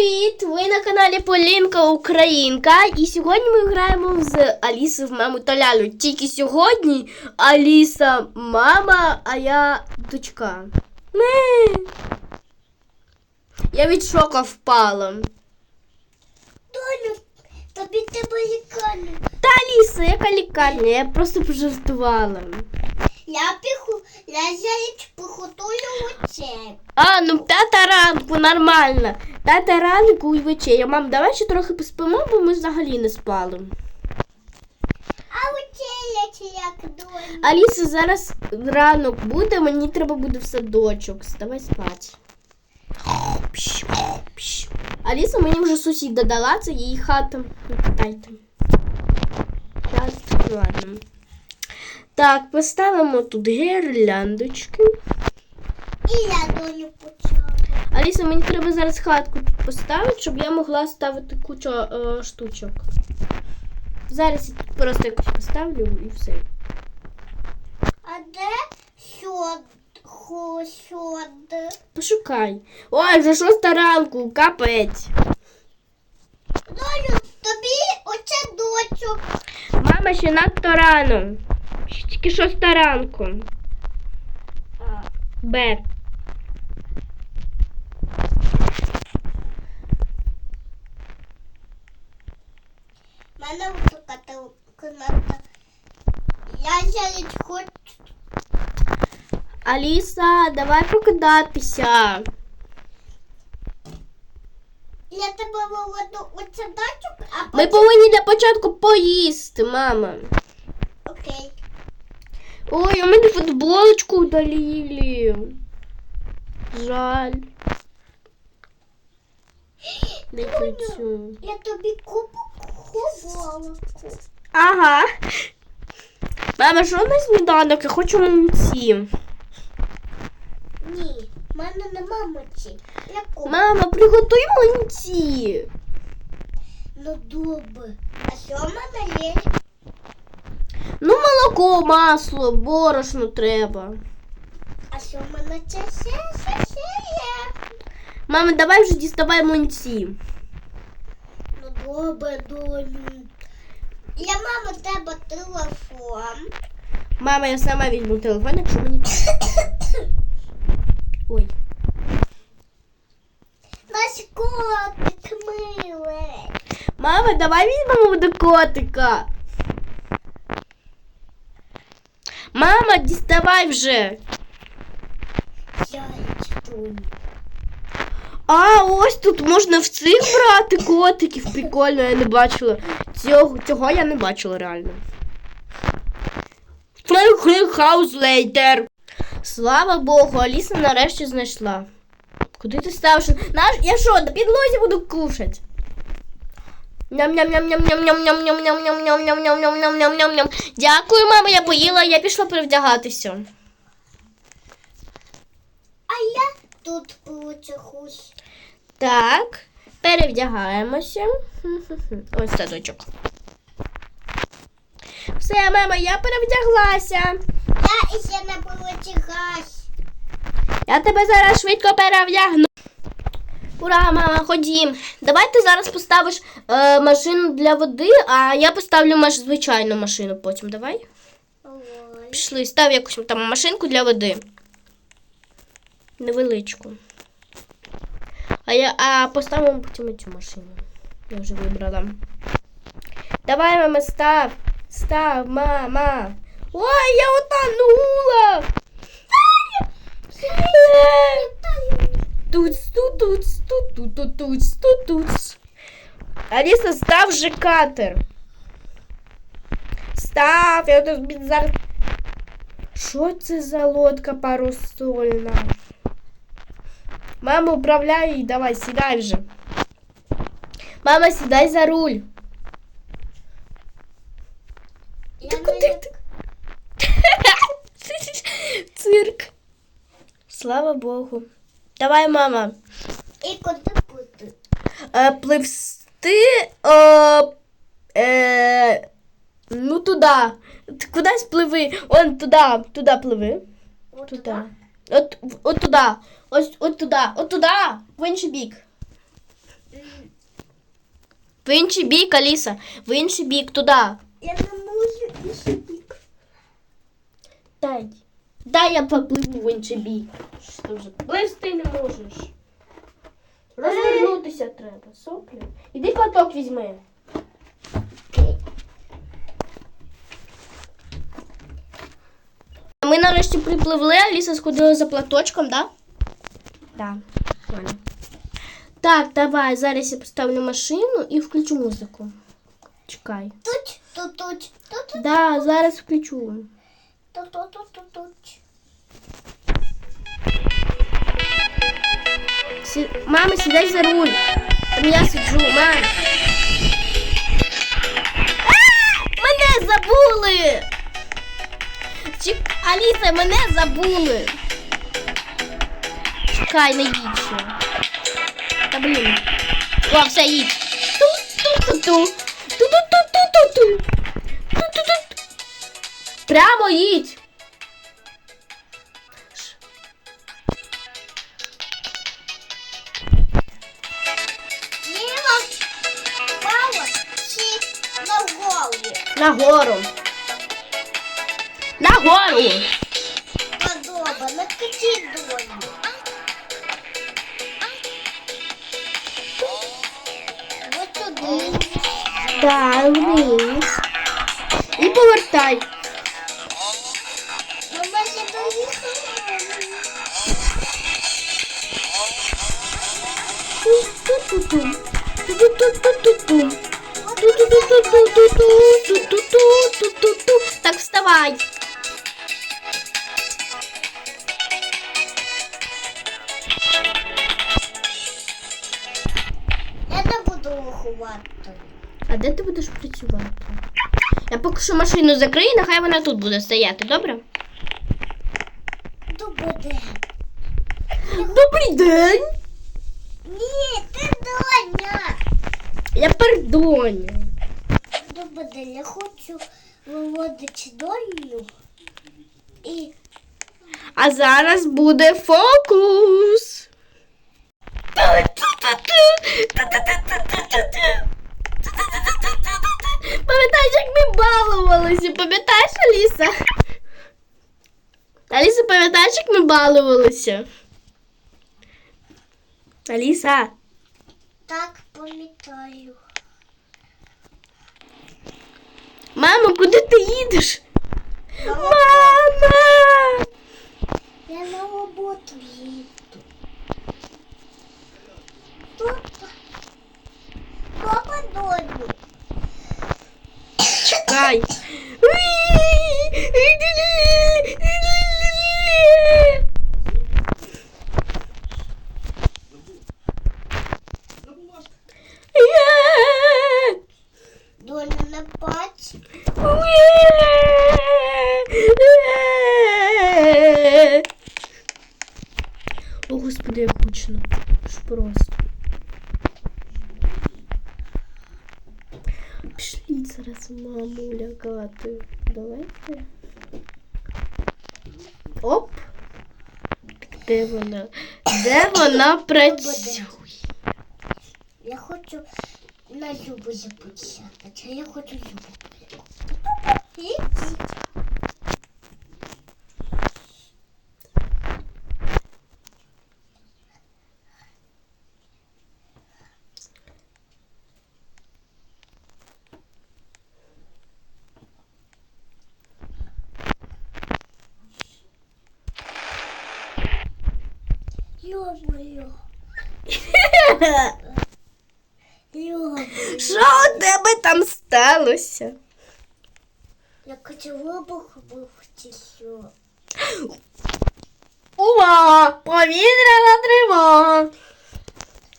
Привіт! Ви на каналі Полінка Українка. І сьогодні ми граємо з Алісою в маму та лялю. Тільки сьогодні Аліса мама, а я дочка. Ми. Я від шока впала. Доню, тобі треба лікарню. Та Аліса, яка лікарня? Я просто пожартувала. Я піху, я заяць похотую оце. А, ну п'ята ранку, нормально. П'ята ранку і вечеря. Мам, давай ще трохи поспимо, бо ми взагалі не спали. А оце як доню. Аліса, зараз ранок буде, мені треба буде в садочок. Давай спати. Аліса мені вже сусіда дала, це її хата. Питайте. Ладно. Так, поставимо тут гірляндочки. І я доню почала. Аліса, мені треба зараз хатку тут поставити, щоб я могла ставити кучу е, штучок. Зараз я тут просто якось поставлю і все. А де сьод? Пошукай. Ой, вже шоста ранку, капець. Доню, тобі оце дочок. Мама ще надто рано. Тільки шоста ранку. Б. Мене така кімната. Я заяць хочу. Аліса, давай прокидатися. Я тебе виведу оце дочок, а Ми потім... повинні для початку поїсти, мама. Окей. Ой, у мене футболочку удалили. Жаль. Дай цю. Я тобі кубок ховала. Ага. Мама, що на сніданок? Я хочу мамці. Ні, в мене нема. Я кубок. Мама, приготуй мамці. Ну добре. А що в мене є? Ну, молоко, масло, борошно треба. А що в мене це ще, ще, ще є? Мама, давай вже діставай мунці. Ну добре, доню. Я мама тебе телефон. Мама, я сама візьму телефон, якщо мені. Ой. Наш котик милий. Мама, давай візьмемо до котика. Мама, діставай вже. Доню. А, ось тут можна в цих брати котиків. Прикольно, я не бачила. Цього, цього я не бачила реально. Хаус лейтер. Слава Богу, Аліса нарешті знайшла. Куди ти ставиш? Наш, я що, на підлозі буду кушать? Ням-ням-ням-ням-ням-ням-ням-ням-ням-ням-ням-ням-ням-ням. Дякую, мама, я поїла, я пішла привдягатися. А я тут получахусь. Так, перевдягаємося. Ось садочок. Все, мама, я перевдяглася. Я іще не получахась. Я тебе зараз швидко перевдягну. Ура, мама, ходім. Давай ти зараз поставиш е, машину для води, а я поставлю маш... звичайну машину потім. Давай. Ой. Пішли, став якусь там машинку для води. Невеличку. А я а поставимо потім цю машину. Я вже вибрала. Давай, мама, став. Став, мама. Ой, я утонула. Тут, тут, тут, тут, тут, тут, тут, тут, тут. Аліса, став же катер. Став, я тут зараз. Що це за лодка парусольна? Мама, управляй її, давай, сідай вже. Мама, сідай за руль. Я Ти не куди ти? Цирк. Слава Богу. Давай, мама. І куди бути? Е, пливсти. Е, е, ну туди. Ти Кудись пливи. Он туди, туди пливи. От Туди. От, от туди. Ось от туди. От туди. В інший бік. В інший бік, Аліса. В інший бік, туди. Я не можу і собі. Дай. Дай я попливу в інший бік. Що вже плисти не можеш. Розвернутися треба, соплю. Іди платок візьми. Ми нарешті припливли, Аліса сходила за платочком, да? Да. Ладно. Так, давай, зараз я поставлю машину і включу музику. Чекай. Тут, тут, тут, тут, тут, Да, зараз включу. Сі... Мама, сідай за руль. Там я сиджу, мам. Мене забули. Чек... Аліса, мене забули. Чекай, не їдь ще. Та блін. О, все, їдь. Ту-ту-ту-ту. Прямо їдь. Чи ногою. Нагору. Нагору. Подоба, накати долю. Вот туди. Так, вниз. І повертай. Я поки що машину закрию, нехай вона тут буде стояти, добре? Добрий день. Добрий день. Ні, ти доня. Я пердоня. Добрий день, я хочу виводити долю. І А зараз буде фокус. Пам'ятаєш, як ми балувалися? Пам'ятаєш, Аліса? Аліса, пам'ятаєш, як ми балувалися? Аліса. так пам'ятаю. Мамо, куди ти їдеш? Мама! Я на роботу їду. Папа. Папа долю. Чекай. Доля не бач. О, господи, як гучно. Ж просто. Пішліть зараз маму лякати. Давайте. Оп. Де вона? Де вона працює? Я хочу на Любу записати. А я хочу Любу. Люблю. Люблю. Що у тебе там сталося? Я хочу вибух чи. Увага! Повітряна тривога!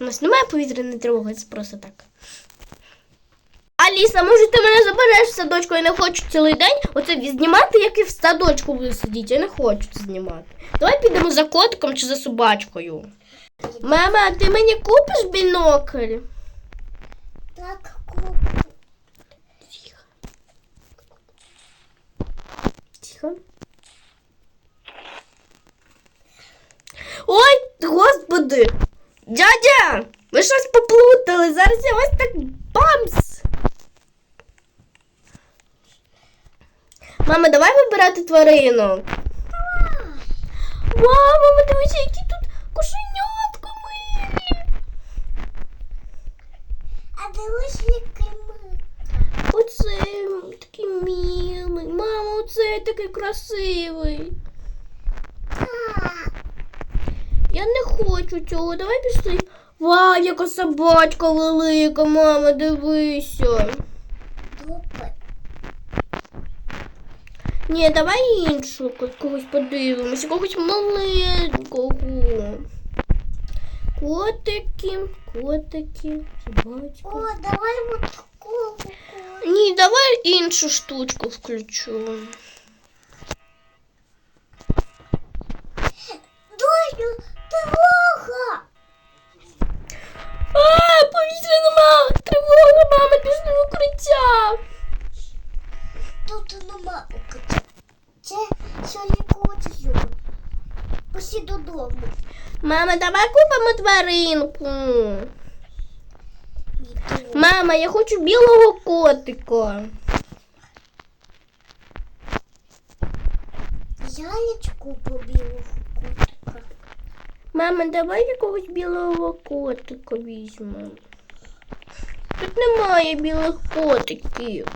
У нас немає повітряної тривоги, це просто так. Аліса, може ти мене забереш в садочку? Я не хочу цілий день оце знімати, як і в садочку буду сидіти. Я не хочу це знімати. Давай підемо за котиком чи за собачкою. Мама, ти мені купиш бінокль? Так куплю. Тихо. Тихо. Ой, господи! Дядя! Ви щось поплутали. Зараз я вас так бамс. Мама, давай вибирати тваринок. Вау, мама, дивися, які тут кошенятка милі. А дивись, який. Оце такий милий. Мама, оце такий красивий. Я не хочу цього. Давай пішли. Вау, яка собачка велика, мама, дивися. Добре. Ні, давай іншу когось подивимося, когось маленького. Котики, котики, собачки. О, давай вот такого. Ні, давай іншу штучку включу. Мама, давай купимо тваринку. Мама, я хочу білого котика. Ялечку побілого котика. Мама, давай якогось білого котика візьмемо. Тут немає білих котиків.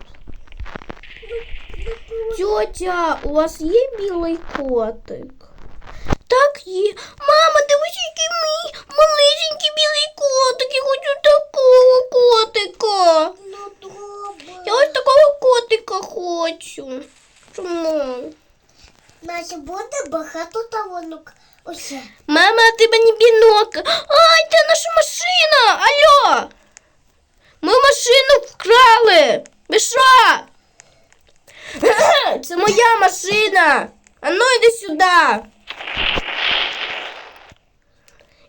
Тьотя, у вас є білий котик? Так є. Мама, дивись, який мій малесенький білий котик. Я хочу такого котика. Ну добре. Я ось такого котика хочу. Чому? Наче буде багато талонок. Усе. Мама, а ти мені бінокль. Ай, де наша машина? Алло. Ми машину вкрали. Ви що? Це моя машина. А ну йди сюди.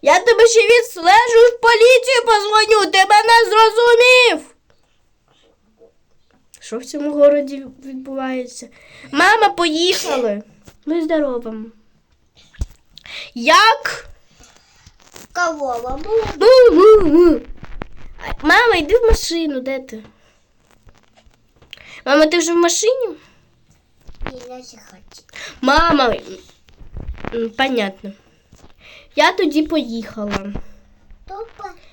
Я тебе ще відслежу в поліцію позвоню. Ти мене зрозумів. Що в цьому городі відбувається? Мама, поїхали. Ми здоровимо. Як? Корова. Му-му-му. Мама, йди в машину, де ти? Мама, ти вже в машині? Мама. Понятно. Я тоді поїхала.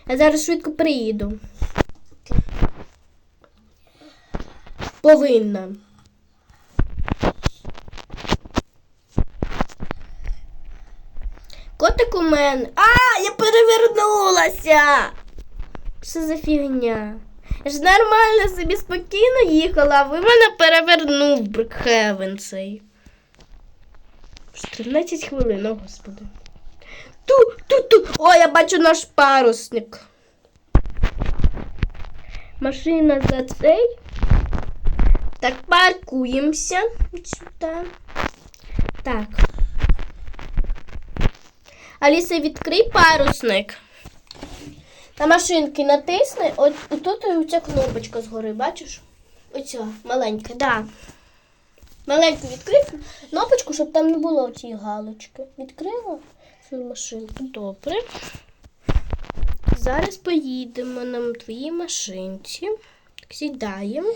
Я зараз швидко приїду. Повинна. Котик у мене. А, я перевернулася. Що за фігня? Я ж нормально собі спокійно їхала, а ви мене перевернув Брикхевен цей. Вже 13 хвилин, о господи. Ту, ту, ту. О, я бачу наш парусник. Машина за цей. Так, паркуємося сюди. Так. Аліса, відкрий парусник. На машинки натисни. От тут оця кнопочка згори, бачиш? Оця маленька, да. Маленьку відкрий кнопочку, щоб там не було цієї галочки. Відкрила свою машинку. Добре. Зараз поїдемо на твоїй машинці. Так, сідаємо.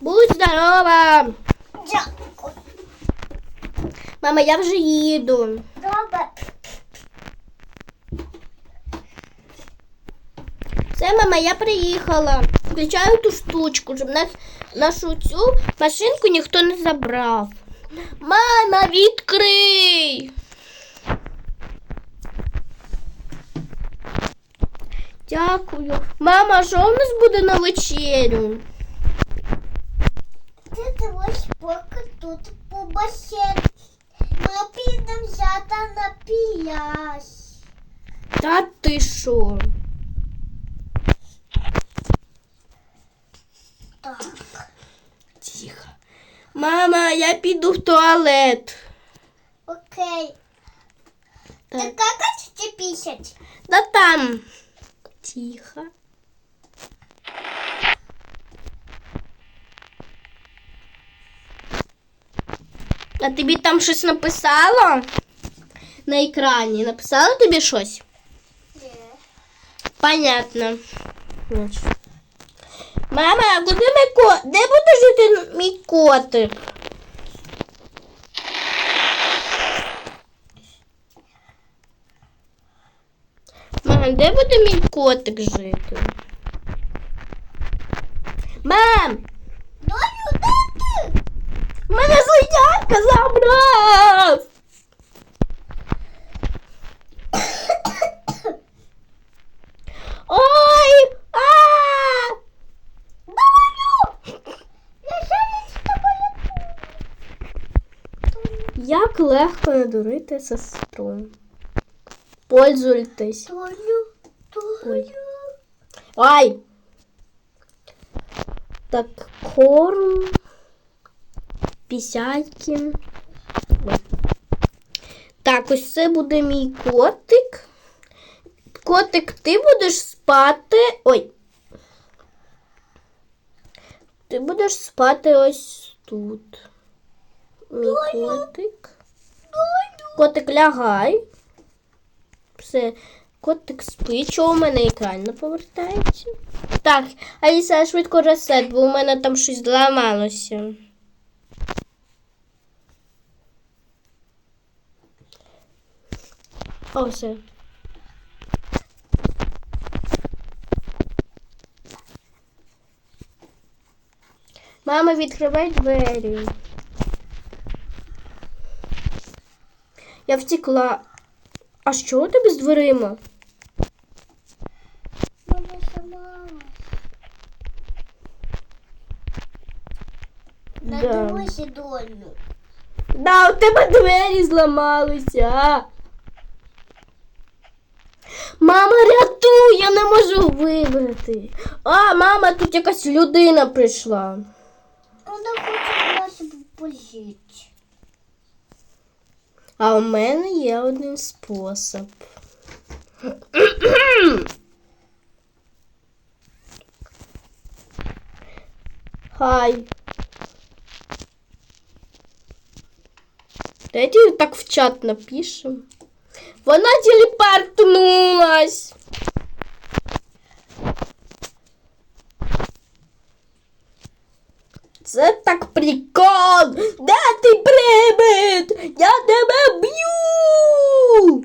Будь здорова! Дякую. Мама, я вже їду. Добре. Все, мама, я приїхала. Включаю ту штучку, щоб нас, нашу цю машинку ніхто не забрав. Мама, відкрий. Дякую. Мама, що у нас буде на вечерю? Ти дивись, поки тут по. Ми підемо взяти на піясь. Та ти що? Так. Тихо. Мама, я піду в туалет. Окей. Так. Ти как ти пісять? Да там. Тихо. А тобі там щось написало? На екрані. Написало тобі щось? Ні. понятно. Мама, а куди мій кот? Де буде жити мій котик? Мам, де буде мій котик жити? Мам! Доню, де ти? Мене злидяка забрав! Ой! А! Доню! Я зараз з тобою. Як легко надурити сестру. Пользуйтесь. Доню. Ай! Так, корм. Пісяйки. Так, ось це буде мій котик. Котик, ти будеш спати. Ой. Ти будеш спати ось тут. Мій котик. Котик лягай. Все. Котик спить, що у мене екран не повертається. Так, Аліса, швидко ресет, бо у мене там щось зламалося. О, все. Мама, відкривай двері. Я втекла. А що у тебе з дверима? Мама сама. Да. Доню. Да, у тебе двері зламалися. Мама, рятуй, я не можу вибрати. А, мама, тут якась людина прийшла. Вона хоче нас пожити. А у мене є один спосіб. Хай. Давайте так в чат напишем. Вона телепортнулась. Це так прикол. Де ти привид? Я тебе б'ю.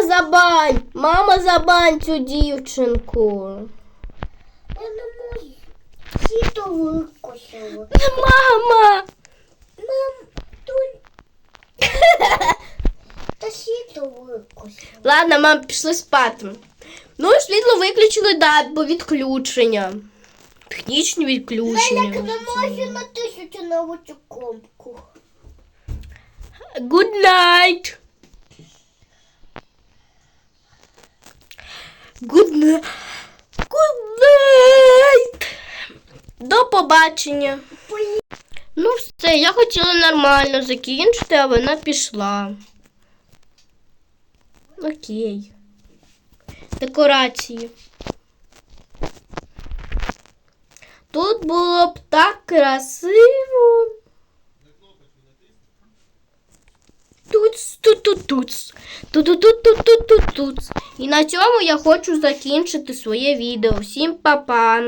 Мама, забань! Мама, забань цю дівчинку! Я не можу. Сіто викосило. Мама! Мам, Донь, та сіто викосило. Ладно, мам, пішли спати. Ну, і світло виключили, да, бо відключення. Технічні відключення. Лелек не можу на тисячу на оцю кнопку. Good night. Good night. Good night. До побачення. Ну, все, я хотіла нормально закінчити, а вона пішла. Окей. Декорації. Тут було б так красиво. Туц, тут, тут, туц. Тут, тут, тут, тут, тут, туц. І на цьому я хочу закінчити своє відео. Всім па-па.